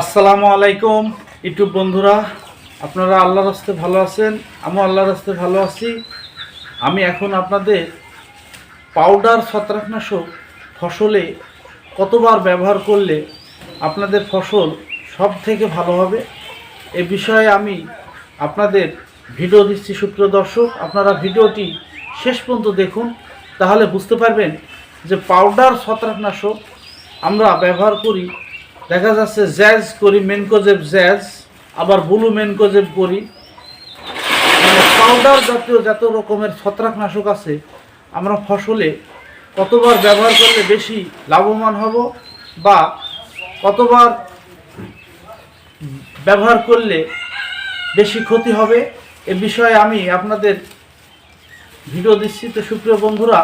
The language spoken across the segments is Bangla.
আসসালামু আলাইকুম, ইউটিউব বন্ধুরা। আপনারা আল্লাহর রাস্তে ভালো আছেন? আমিও আল্লাহর রাস্তে ভালো আছি। আমি এখন আপনাদের পাউডার ছত্রাকনাশক ফসলে কতবার ব্যবহার করলে আপনাদের ফসল সব থেকে ভালো হবে? এ বিষয়ে আমি আপনাদের ভিডিও দিচ্ছি, সুপ্রিয় দর্শক। আপনারা ভিডিওটি শেষ পর্যন্ত দেখুন, তাহলে বুঝতে পারবেন যে পাউডার ছত্রাকনাশক আমরা ব্যবহার করি দেখা যাচ্ছে জ্যাজ করি, মেনকোজেব জ্যাজ, আবার ব্লু মেনকোজেব করি। মানে পাউডার জাতীয় যত রকমের ছত্রাকনাশক আছে, আমরা ফসলে কতবার ব্যবহার করলে বেশি লাভবান হব বা কতবার ব্যবহার করলে বেশি ক্ষতি হবে, এ বিষয়ে আমি আপনাদের ভিডিও দিচ্ছি। তো সুপ্রিয় বন্ধুরা,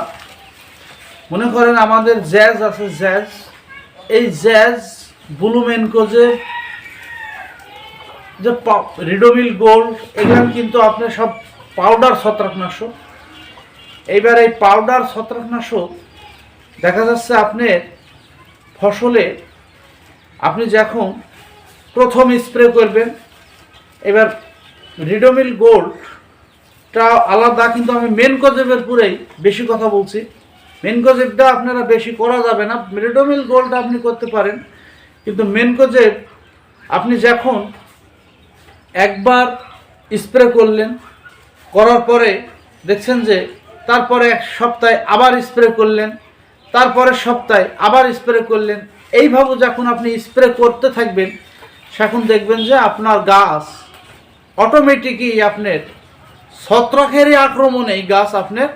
মনে করেন আমাদের জ্যাজ আছে জ্যাজ। এই জ্যাজ ব্লুমেনকোজে যে রিডোমিল গোল্ড এগুলো কিন্তু আপনার সব পাউডার ছত্রাকনাশক। এইবার এই পাউডার ছত্রাকনাশক, দেখা যাচ্ছে আপনার ফসলে, আপনি যখন প্রথম স্প্রে করবেন, এবার রিডোমিল গোল্ডটা আলাদা, কিন্তু আমি মেন কজেবের পুরেই বেশি কথা বলছি। মেন কজেবটা আপনারা বেশি করা যাবে না। রিডোমিল গোল্ড আপনি করতে পারেন। কিন্তু মেন কজেব আপনি যখন একবার স্প্রে করলেন, করার পরে দেখছেন যে তারপরে এক সপ্তাহে আবার স্প্রে করলেন, তারপরে সপ্তাহে আবার স্প্রে করলেন, এইভাবে যখন আপনি স্প্রে করতে থাকবেন, সেখন দেখবেন যে আপনার গাছ অটোমেটিকই আপনার ছত্রাকেরই আক্রমণে গাছ আপনার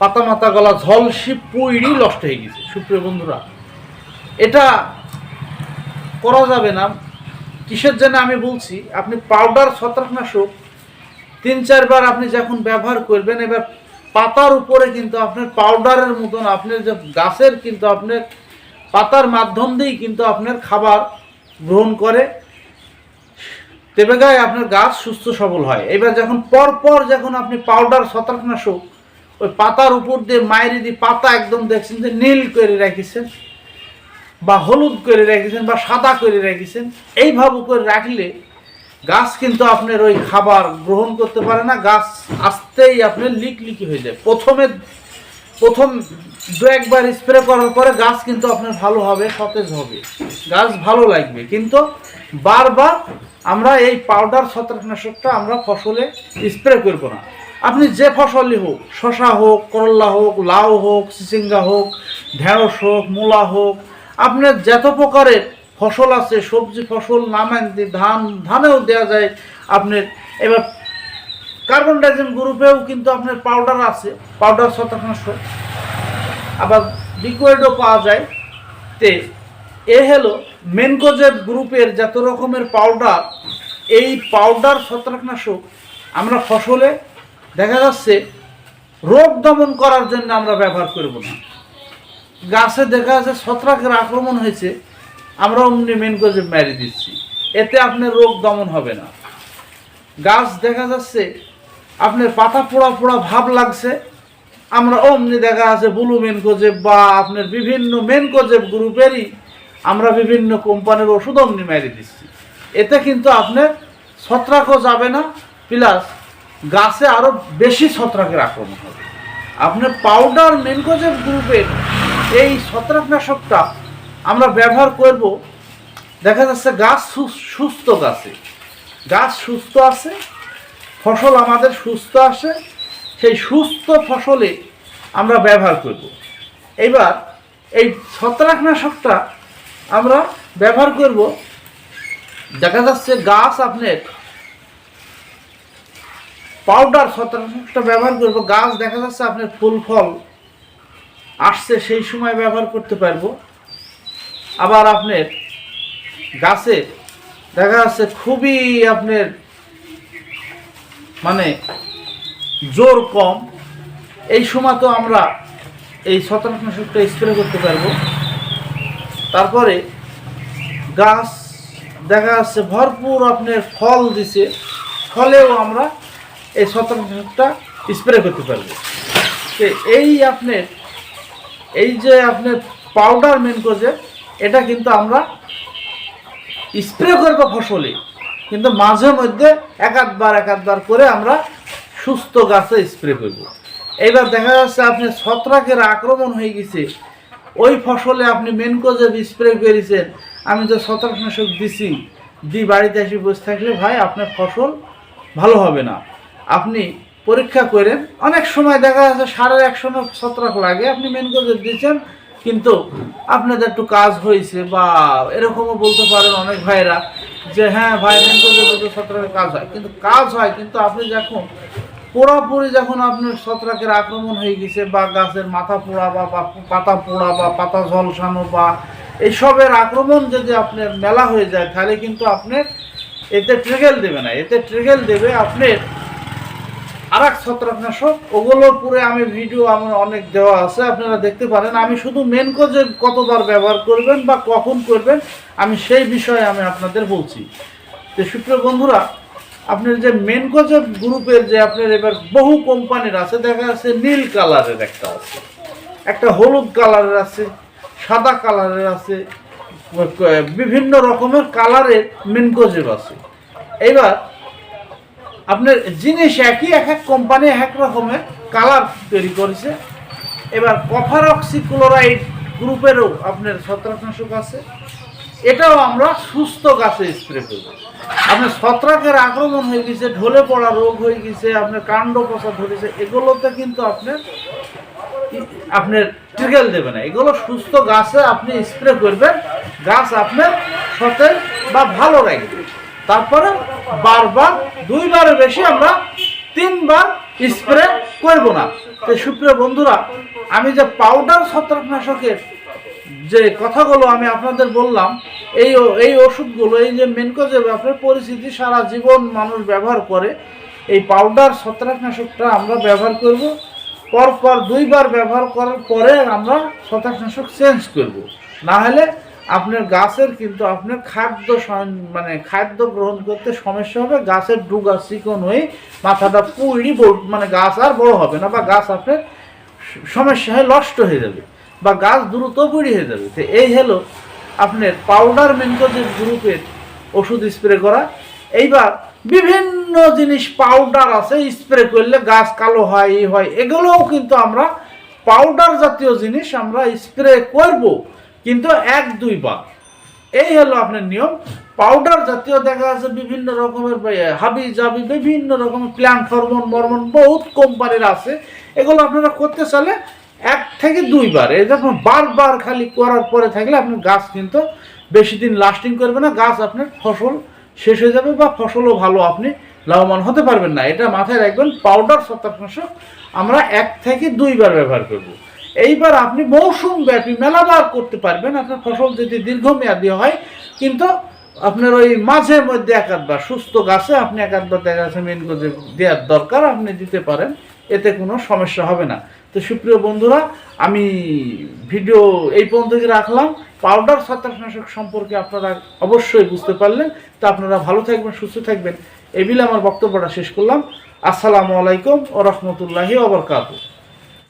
পাতা মাতা গলা ঝলসি পুইড়ি নষ্ট হয়ে গেছে। সুপ্রিয় বন্ধুরা, এটা করা যাবে না। কিসের জন্য আমি বলছি, আপনি পাউডার ছত্রাকনাশক, তিন, চারবার আপনি যখন ব্যবহার করবেন, এবার পাতার উপরে কিন্তু আপনার পাউডারের মতন আপনার যে গাছের কিন্তু আপনার পাতার মাধ্যম দিয়েই কিন্তু আপনার খাবার গ্রহণ করে। তেবে গায়ে আপনার গাছ সুস্থ সবল হয়। এবার যখন পর পর যখন আপনি পাউডার ছত্রাকনাশক ওই পাতার উপর দিয়ে মায়ের দিয়ে পাতা একদম দেখছেন যে নীল করে রেখেছেন বা হলুদ করে রেখেছেন বা সাদা করে রেখেছেন, এইভাবে করে রাখলে গাছ কিন্তু আপনার ওই খাবার গ্রহণ করতে পারে না। গাছ আসতেই আপনার লিক লিকি হয়ে যায়। প্রথমে, প্রথম দু একবার স্প্রে করার পরে গাছ কিন্তু আপনার ভালো হবে, সতেজ হবে। গাছ ভালো লাগবে। কিন্তু বারবার আমরা এই পাউডার ছত্রাকনাশকটা আমরা ফসলে স্প্রে করব না। আপনি যে ফসলই হোক শশা হোক করল্লা হোক, লাউ হোক চিচিঙ্গা হোক, ঢেঁড়স হোক, মূলা হোক আপনার যত প্রকারের ফসল আছে, সবজি ফসল, নামেন ধান, ধানেও দেওয়া যায় আপনার। এবার কার্বন ডাইজিম গ্রুপেও কিন্তু আপনার পাউডার আছে পাউডার ছত্রাকনাশক আবার লিকুইডও পাওয়া যায়। তে এ হলো মেনকোজেব গ্রুপের যত রকমের পাউডার এই পাউডার ছত্রাকনাশক আমরা ফসলে দেখা যাচ্ছে রোগ দমন করার জন্য আমরা ব্যবহার করব না। গাছে দেখা যাচ্ছে ছত্রাকের আক্রমণ হয়েছে। আমরা অমনি মেন মেনকোজেব মেরে দিচ্ছি। এতে আপনার রোগ দমন হবে না। গাছ দেখা যাচ্ছে, আপনার পাতা পোড়া পোড়া ভাব লাগছে। আমরা অমনি দেখা আছে ব্লু মেনকোজেব বা আপনার বিভিন্ন মেনকোজেব গ্রুপেরই আমরা বিভিন্ন কোম্পানির ওষুধ অমনি মেরে দিচ্ছি। এতে কিন্তু আপনার ছত্রাকও যাবে না প্লাস গাছে আরও বেশি ছত্রাকের আক্রমণ হবে। আপনার পাউডার মেনকোজেব গ্রুপের এই ছত্রাকনাশকটা আমরা ব্যবহার করব, দেখা যাচ্ছে গাছ সুস্থ গাছে। গাছ সুস্থ আছে, ফসল আমাদের সুস্থ আসে, সেই সুস্থ ফসলে আমরা ব্যবহার করব। এইবার এই ছত্রাকনাশকটা আমরা ব্যবহার করব, দেখা যাচ্ছে গাছ আপনার পাউডার ছত্রাকনাশকটা ব্যবহার করব, গাছ দেখা যাচ্ছে আপনার ফুল, ফল আসছে, সেই সময় ব্যবহার করতে পারব। আবার আপনার গাছে দেখা যাচ্ছে খুবই আপনার মানে জোর কম। এই সময় তো আমরা এই ছত্রাকনাশকটা স্প্রে করতে পারব। তারপরে গাছ দেখা যাচ্ছে ভরপুর আপনার ফল দিছে। ফলেও আমরা এই ছত্রাকনাশকটা স্প্রে করতে পারব। তো এই আপনার এই যে আপনার পাউডার মেন করছে, এটা কিন্তু আমরা স্প্রে করব ফসলে। কিন্তু মাঝে মধ্যে এক আধবার এক আধবার করে আমরা সুস্থ গাছে স্প্রে করব। এইবার দেখা যাচ্ছে আপনি ছত্রাকের আক্রমণ হয়ে গেছে। ওই ফসলে আপনি মেনকোজেব স্প্রে করেছেন। আমি তো ছত্রাকনাশক দিছি। দি বাড়িতে এসে বসে থাকলে ভাই আপনার ফসল ভালো হবে না। আপনি পরীক্ষা করেন অনেক সময় দেখা যাচ্ছে সাড়ে একশো ছত্রাক লাগে। আপনি মেনকোজেব দিচ্ছেন কিন্তু আপনাদের একটু কাজ হয়েছে বা এরকমও বলতে পারেন অনেক ভাইরা যে হ্যাঁ ভাই মেনকোজেব তো ছত্রাকের কাজ হয়। কিন্তু কাজ হয়, কিন্তু আপনি যখন পুরোপুরি যখন আপনার ছত্রাকের আক্রমণ হয়ে গেছে বা গাছের মাথা পোড়া বা বা- পাতা পোড়া বা পাতা ঝলসানো বা এইসবের আক্রমণ যদি আপনার মেলা হয়ে যায়, তাহলে কিন্তু আপনার এতে ট্রেগেল দেবে না। এতে ট্রেগেল দেবে আপনার আর এক ছত্রাকনাশক। ওগুলোর পুরে আমি ভিডিও আমার অনেক দেওয়া আছে, আপনারা দেখতে পারেন। আমি শুধু মেন কোজে কতবার ব্যবহার করবেন বা কখন করবেন, আমি সেই বিষয়ে আমি আপনাদের বলছি। তো সুপ্রিয় বন্ধুরা, আপনার যে মেন কোজের গ্রুপের যে আপনার এবার বহু কোম্পানির আছে, দেখা যাচ্ছে নীল কালারের একটা আছে। একটা হলুদ কালারের আছে, সাদা কালারের আছে বিভিন্ন রকমের কালারের মেনকোজেব আছে। এইবার আপনার জিনিস একই, এক এক কোম্পানি এক এক রকমের কালার তৈরি করেছে। এবার কফার অক্সিক্লোরাইড গ্রুপেরও আপনার ছত্রাকনাশক আছে। এটাও আমরা সুস্থ গাছে স্প্রে করব। আপনার ছত্রাকের আক্রমণ হয়ে গেছে, ঢলে পড়া রোগ হয়ে গেছে, আপনার কাণ্ড পচা ধরেছে এগুলোতে কিন্তু আপনার আপনার ট্রিগেল দেবে না। এগুলো সুস্থ গাছে আপনি স্প্রে করবেন, গাছ আপনার সতেজ বা ভালো রাখবে। তারপরে বারবার, দুইবারের বেশি আমরা তিনবার স্প্রে করব না। তো সুপ্রিয় বন্ধুরা, আমি যে পাউডার ছত্রাকনাশকের যে কথাগুলো আমি আপনাদের বললাম, এই এই ওষুধগুলো, এই যে মেনকোজেব ব্যাপারে পরিস্থিতি সারা জীবন মানুষ ব্যবহার করে, এই পাউডার ছত্রাকনাশকটা আমরা ব্যবহার করব। পর পর দুইবার ব্যবহার করার পরে আমরা ছত্রাকনাশক চেঞ্জ করব। না হলে আপনার গাছের কিন্তু আপনার খাদ্য মানে খাদ্য গ্রহণ করতে সমস্যা হবে, গাছের ডুগা চিকন হয়ে মাথাটা বড়- মানে গাছ আর বড় হবে না বা গাছ আপনার সমস্যা হয় নষ্ট হয়ে যাবে বা গাছ দ্রুত বুড়ি হয়ে যাবে। তো এই হলো আপনার পাউডার মেনকোজের গ্রুপের ওষুধ স্প্রে করা। এইবার বিভিন্ন জিনিস পাউডার আছে স্প্রে করলে গাছ কালো হয় এই হয়, এগুলোও কিন্তু আমরা পাউডার জাতীয় জিনিস আমরা স্প্রে করব। কিন্তু এক দুইবার এই হলো আপনার নিয়ম। পাউডার জাতীয় দেখা যাচ্ছে বিভিন্ন রকমের হাবি জাবি, বিভিন্ন রকমের, প্ল্যান্ট, হরমোন, মরমন বহুত কোম্পানির আছে। এগুলো আপনারা করতে চাইলে এক থেকে দুইবার যখন বারবার খালি করার পরে থাকলে আপনার গাছ কিন্তু বেশি দিন লাস্টিং করবে না। গাছ আপনার ফসল শেষ হয়ে যাবে বা ফসলও ভালো আপনি লাভবান হতে পারবেন না। এটা মাথায় রাখবেন, পাউডার ছত্রাকনাশক আমরা এক থেকে দুইবার ব্যবহার করব। এইবার আপনি মৌসুম ব্যাপী মেলাবার করতে পারবেন, আপনার ফসল যদি দীর্ঘমেয়াদী হয়, কিন্তু আপনার ওই মাঝের মধ্যে এক আধবার সুস্থ গাছে আপনি এক আধবার দেখা যাচ্ছে মেন গজে দেওয়ার দরকার, আপনি দিতে পারেন, এতে কোনো সমস্যা হবে না। তো সুপ্রিয় বন্ধুরা, আমি ভিডিও এই পর্যন্ত রাখলাম। পাউডার ছত্রাকনাশক সম্পর্কে আপনারা অবশ্যই বুঝতে পারলেন। তো আপনারা ভালো থাকবেন, সুস্থ থাকবেন। এই বিলে আমার বক্তব্যটা শেষ করলাম। আসসালামু আলাইকুম ও রহমতুল্লাহি ওবরকাতুহ।